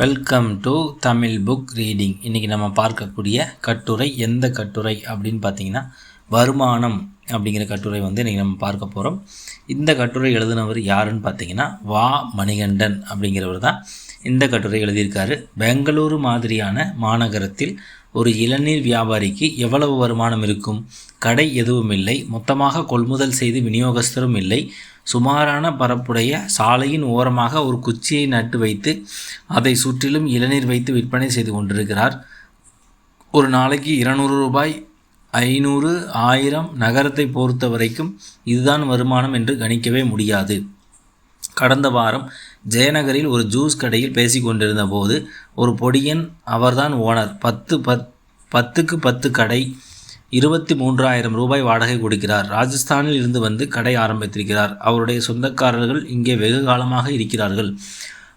Welcome to Tamil book reading இன்றைக்கி நம்ம பார்க்கக்கூடிய கட்டுரை எந்த கட்டுரை அப்படின்னு பார்த்தீங்கன்னா வருமானம் அப்படிங்கிற கட்டுரை வந்து இன்றைக்கி நம்ம பார்க்க போகிறோம் இந்த கட்டுரை எழுதினவர் யாருன்னு பார்த்தீங்கன்னா வா மணிகண்டன் அப்படிங்கிறவர் தான். இந்த கட்டுரை எழுதியிருக்காரு. பெங்களூரு மாதிரியான மாநகரத்தில் ஒரு இளநீர் வியாபாரிக்கு எவ்வளவு வருமானம் இருக்கும்? கடை எதுவும் இல்லை. மொத்தமாக கொள்முதல் செய்து விநியோகஸ்தரும் இல்லை. சுமாரான பரப்புடைய சாலையின் ஓரமாக ஒரு குச்சியை நட்டு வைத்து அதை சுற்றிலும் இளநீர் வைத்து விற்பனை செய்து கொண்டிருக்கிறார். ஒரு நாளைக்கு இருநூறு ரூபாய் ஐநூறு ஆயிரம் நகரத்தை பொறுத்த வரைக்கும் இதுதான் வருமானம் என்று கணிக்கவே முடியாது. கடந்த வாரம் ஜெயநகரில் ஒரு ஜூஸ் கடையில் பேசி கொண்டிருந்த போது ஒரு பொடியன் அவர்தான் ஓனர் பத்து பத் பத்துக்கு பத்து கடை இருபத்தி மூன்றாயிரம் ரூபாய் வாடகை கொடுக்கிறார். ராஜஸ்தானில் இருந்து வந்து கடை ஆரம்பித்திருக்கிறார். அவருடைய சொந்தக்காரர்கள் இங்கே வெகு காலமாக இருக்கிறார்கள்.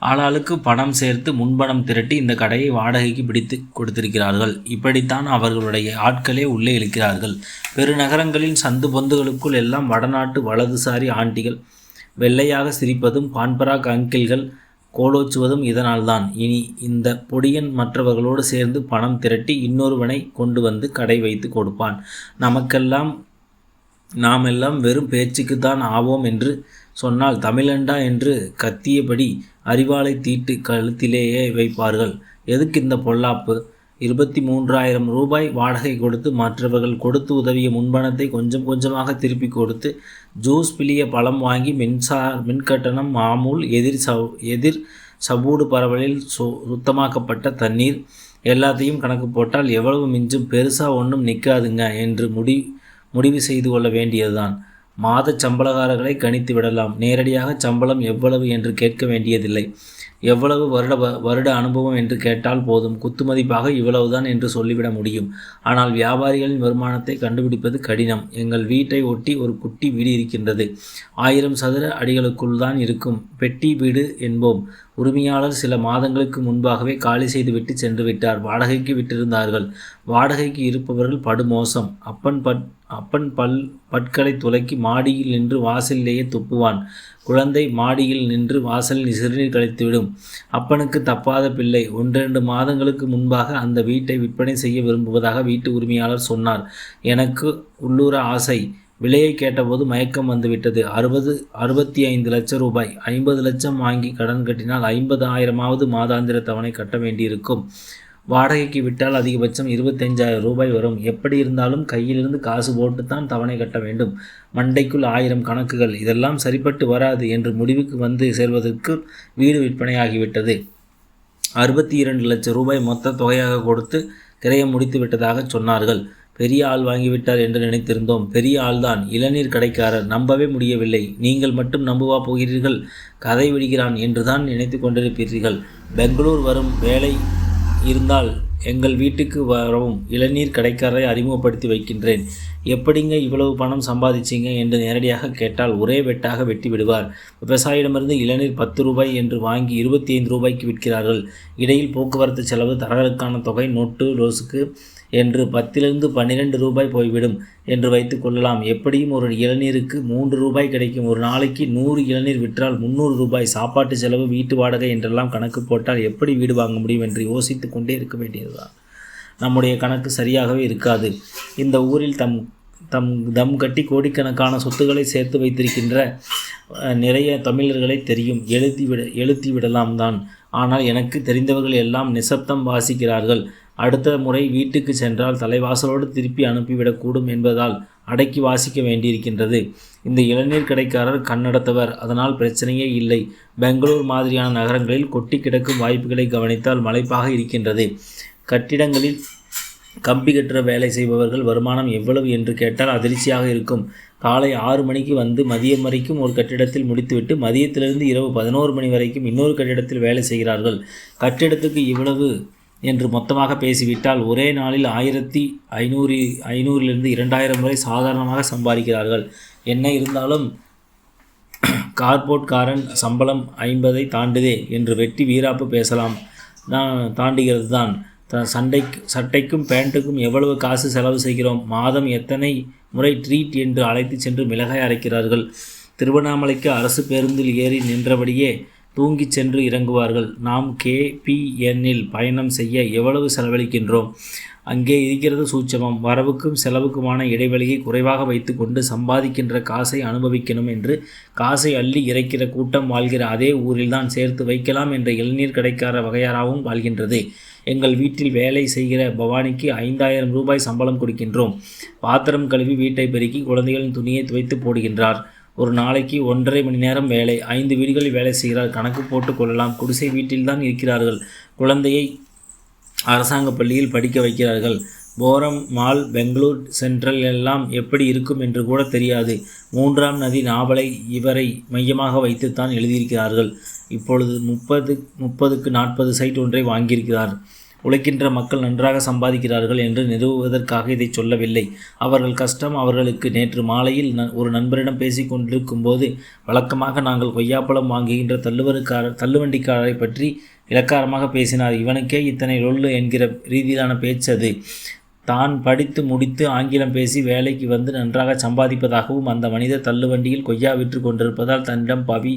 ஆளாளுக்கு பணம் சேர்த்து முன்பணம் திரட்டி இந்த கடையை வாடகைக்கு பிடித்து கொடுத்திருக்கிறார்கள். இப்படித்தான் அவர்களுடைய ஆட்களே உள்ளே இழுக்கிறார்கள் பெருநகரங்களின் சந்து பொந்துகளுக்குள் எல்லாம் வடநாட்டு வலதுசாரி ஆண்டிகள் வெள்ளையாக சிரிப்பதும் பான்பராக் அங்கிள்கள் கோலோச்சுவதும் இதனால்தான். இனி இந்த பொடியன் மற்றவர்களோடு சேர்ந்து பணம் திரட்டி இன்னொருவனை கொண்டு வந்து கடை வைத்து கொடுப்பான். நமக்கெல்லாம் நாம் எல்லாம் வெறும் பேச்சுக்கு தான் ஆவோம் என்று சொன்னால் தமிழண்டா என்று கத்தியபடி அறிவாளை தீட்டு கழுத்திலேயே வைப்பார்கள். எதுக்கு இந்த பொல்லாப்பு? இருபத்தி மூன்றாயிரம் ரூபாய் வாடகை கொடுத்து மற்றவர்கள் கொடுத்து உதவிய முன்பணத்தை கொஞ்சம் கொஞ்சமாக திருப்பி கொடுத்து ஜூஸ் பிழிய பழம் வாங்கி மின்சார மின்கட்டணம் மாமூல் எதிர் சவ் எதிர் சவ்வூடு பரவலில் சு சுத்தமாக்கப்பட்ட தண்ணீர் எல்லாத்தையும் கணக்கு போட்டால் எவ்வளவு மிஞ்சும் பெருசாக ஒன்றும் நிற்காதுங்க என்று முடி முடிவு செய்து கொள்ள வேண்டியதுதான். மாத சம்பளக்காரர்களை கணித்து விடலாம். நேரடியாக சம்பளம் எவ்வளவு என்று கேட்க வேண்டியதில்லை. எவ்வளவு வருட வருட அனுபவம் என்று கேட்டால் போதும். குத்துமதிப்பாக இவ்வளவுதான் என்று சொல்லிவிட முடியும். ஆனால் வியாபாரிகளின் வருமானத்தை கண்டுபிடிப்பது கடினம். எங்கள் வீட்டை ஒட்டி ஒரு குட்டி வீடு இருக்கின்றது. ஆயிரம் சதுர அடிகளுக்குள் தான் இருக்கும். பெட்டி வீடு என்போம். உரிமையாளர் சில மாதங்களுக்கு முன்பாகவே காலி செய்துவிட்டு சென்று விட்டார். வாடகைக்கு விட்டிருந்தார்கள். வாடகைக்கு இருப்பவர்கள் படுமோசம். அப்பன் பட் அப்பன் பல் பற்களை துலக்கி மாடியில் நின்று வாசலிலேயே துப்புவான். குழந்தை மாடியில் நின்று வாசலில் சிறுநீர் கழித்துவிடும். அப்பனுக்கு தப்பாத பிள்ளை. ஒன்றிரண்டு மாதங்களுக்கு முன்பாக அந்த வீட்டை விற்பனை செய்ய விரும்புவதாக வீட்டு உரிமையாளர் சொன்னார். எனக்கு உள்ளூர ஆசை. விலையை கேட்டபோது மயக்கம் வந்துவிட்டது. அறுபது அறுபத்தி ஐந்து லட்சம் ரூபாய். ஐம்பது லட்சம் வாங்கி கடன் கட்டினால் ஐம்பது ஆயிரமாவது மாதாந்திர தவணை கட்ட வேண்டியிருக்கும். வாடகைக்கு விட்டால் அதிகபட்சம் இருபத்தஞ்சாயிரம் ரூபாய் வரும். எப்படி இருந்தாலும் கையிலிருந்து காசு போட்டு தான் தவணை கட்ட வேண்டும். மண்டைக்குள் ஆயிரம் கணக்குகள். இதெல்லாம் சரிப்பட்டு வராது என்று முடிவுக்கு வந்து சேர்வதற்கு வீடு விற்பனையாகிவிட்டது. அறுபத்தி இரண்டு லட்சம் ரூபாய் மொத்த தொகையாக கொடுத்து கிரையை முடித்து விட்டதாக சொன்னார்கள். பெரிய ஆள் வாங்கிவிட்டார் என்று நினைத்திருந்தோம். பெரிய ஆள்தான். இளநீர் கடைக்காரர். நம்பவே முடியவில்லை. நீங்கள் மட்டும் நம்புவா போகிறீர்கள்? கதை விடுகிறான் என்றுதான் நினைத்து கொண்டிருப்பீர்கள். பெங்களூர் வரும் வேலை இருந்தால் எங்கள் வீட்டுக்கு வரவும் இளநீர் கடைக்காரரை அறிமுகப்படுத்தி வைக்கின்றேன். எப்படிங்க இவ்வளவு பணம் சம்பாதிச்சிங்க? என்று நேரடியாக கேட்டால் ஒரே வெட்டாக வெட்டி விடுவார். விவசாயிடமிருந்து இளநீர் பத்து ரூபாய் என்று வாங்கி இருபத்தி ஐந்து ரூபாய்க்கு விற்கிறார்கள். இடையில் போக்குவரத்து செலவு தரகருக்கான தொகை நோட்டு ரோஸுக்கு என்று பத்திலிருந்து பன்னிரெண்டு ரூபாய் போய்விடும் என்று வைத்து கொள்ளலாம். எப்படியும் ஒரு இளநீருக்கு மூன்று ரூபாய் கிடைக்கும். ஒரு நாளைக்கு நூறு இளநீர் விற்றால் முந்நூறு ரூபாய் சாப்பாட்டு செலவு வீட்டு வாடகை என்றெல்லாம் கணக்கு போட்டால் எப்படி வீடு வாங்க முடியும் என்று யோசித்து கொண்டே இருக்க வேண்டியதுதான். நம்முடைய கணக்கு சரியாகவே இருக்காது. இந்த ஊரில் தம் தம் தம் கட்டி கோடிக்கணக்கான சொத்துக்களை சேர்த்து வைத்திருக்கின்ற நிறைய தமிழர்களை தெரியும். எழுதி விட எழுத்தி விடலாம் தான். ஆனால் எனக்கு தெரிந்தவர்கள் எல்லாம் நிசப்தம் வாசிக்கிறார்கள். அடுத்த முறை வீட்டுக்கு சென்றால் தலைவாசலோடு திருப்பி அனுப்பிவிடக்கூடும் என்பதால் அடக்கி வாசிக்க வேண்டியிருக்கின்றது. இந்த இளநீர் கடைக்காரர் கண்ணடத்தவர். அதனால் பிரச்சனையே இல்லை. பெங்களூர் மாதிரியான நகரங்களில் கொட்டி கிடக்கும் வாய்ப்புகளை கவனித்தால் மலைப்பாக இருக்கின்றது. கட்டிடங்களில் கம்பி கட்டுற வேலை செய்பவர்கள் வருமானம் எவ்வளவு என்று கேட்டால் அதிர்ச்சியாக இருக்கும். காலை ஆறு மணிக்கு வந்து மதியம் வரைக்கும் ஒரு கட்டிடத்தில் முடித்துவிட்டு மதியத்திலிருந்து இரவு பதினோரு மணி வரைக்கும் இன்னொரு கட்டிடத்தில் வேலை செய்கிறார்கள். கட்டிடத்துக்கு இவ்வளவு என்று மொத்தமாக பேசிவிட்டால் ஒரே நாளில் ஆயிரத்தி ஐநூறு ஐநூறிலிருந்து இரண்டாயிரம் வரை சாதாரணமாக சம்பாதிக்கிறார்கள். என்ன இருந்தாலும் கார்போர்ட்காரன் சம்பளம் ஐம்பதை தாண்டுதே என்று வெட்டி வீராப்பு பேசலாம். தான் தாண்டுகிறது தான் த சண்டைக்கு சட்டைக்கும் பேண்ட்டுக்கும் எவ்வளவு காசு செலவு செய்கிறோம்? மாதம் எத்தனை முறை ட்ரீட் என்று அழைத்து சென்று மிளகாய் அரைக்கிறார்கள். திருவண்ணாமலைக்கு அரசு பேருந்தில் ஏறி நின்றபடியே தூங்கிச் சென்று இறங்குவார்கள். நாம் கேபிஎன்னில் பயணம் செய்ய எவ்வளவு செலவழிக்கின்றோம்? அங்கே இருக்கிறது சூட்சமம். வரவுக்கும் செலவுக்குமான இடைவெளியை குறைவாக வைத்துக்கொண்டு சம்பாதிக்கின்ற காசை அனுபவிக்கணும் என்று காசை அள்ளி இறைக்கிற கூட்டம் வாழ்கிற அதே ஊரில்தான் சேர்த்து வைக்கலாம் என்ற இளநீர் கடைக்கார வகையாராவும் வாழ்கின்றது. எங்கள் வீட்டில் வேலை செய்கிற பவானிக்கு ஐந்தாயிரம் ரூபாய் சம்பளம் கொடுக்கின்றோம். பாத்திரம் கழுவி வீட்டை பெருக்கி குழந்தைகளின் துணியை துவைத்து போடுகின்றார். ஒரு நாளைக்கு ஒன்றரை மணி நேரம் வேலை. ஐந்து வீடுகளில் வேலை செய்கிறார். கணக்கு போட்டு கொள்ளலாம். குடிசை வீட்டில்தான் இருக்கிறார்கள். குழந்தையை அரசாங்க பள்ளியில் படிக்க வைக்கிறார்கள். போரம் மால் பெங்களூர் சென்ட்ரல் எல்லாம் எப்படி இருக்கும் என்று கூட தெரியாது. மூன்றாம் நதி நாவலை இவரை மையமாக வைத்துத்தான் எழுதியிருக்கிறார்கள். இப்பொழுது முப்பது முப்பதுக்கு நாற்பது சைட் ஒன்றை வாங்கியிருக்கிறார். உழைக்கின்ற மக்கள் நன்றாக சம்பாதிக்கிறார்கள் என்று நிறுவுவதற்காக இதை சொல்லவில்லை. அவர்கள் கஷ்டம் அவர்களுக்கு நேற்று மாலையில் ஒரு நண்பரிடம் பேசி கொண்டிருக்கும் போது வழக்கமாக நாங்கள் கொய்யாப்பழம் வாங்குகின்ற தள்ளுவருக்காரர் தள்ளுவண்டிக்காரரை பற்றி இலக்காரமாக பேசினார். இவனுக்கே இத்தனை லொல்லு என்கிற ரீதியிலான பேச்சு அது. தான் படித்து முடித்து ஆங்கிலம் பேசி வேலைக்கு வந்து நன்றாக சம்பாதிப்பதாகவும் அந்த மனிதர் தள்ளுவண்டியில் கொய்யா விற்று கொண்டிருப்பதால் தன்னிடம் பவி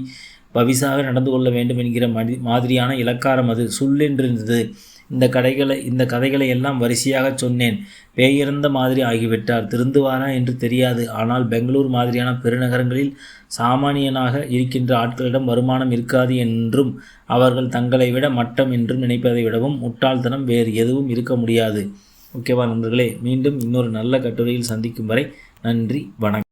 பவிசாக நடந்து கொள்ள வேண்டும் என்கிற மதி மாதிரியான இலக்காரம் அது. சுள்ளென்றிருந்தது இந்த கடைகளை இந்த கதைகளை எல்லாம் வரிசையாக சொன்னேன். பேயிறந்த மாதிரி ஆகிவிட்டார். திருந்துவாரா என்று தெரியாது. ஆனால் பெங்களூர் மாதிரியான பெருநகரங்களில் சாமானியனாக இருக்கின்ற ஆட்களிடம் வருமானம் இருக்காது என்றும் அவர்கள் தங்களை விட மட்டம் என்றும் நினைப்பதை விடவும் முட்டாள்தனம் வேறு எதுவும் இருக்க முடியாது. ஓகேவா நண்பர்களே மீண்டும் இன்னொரு நல்ல கட்டுரையில் சந்திக்கும் வரை நன்றி வணக்கம்.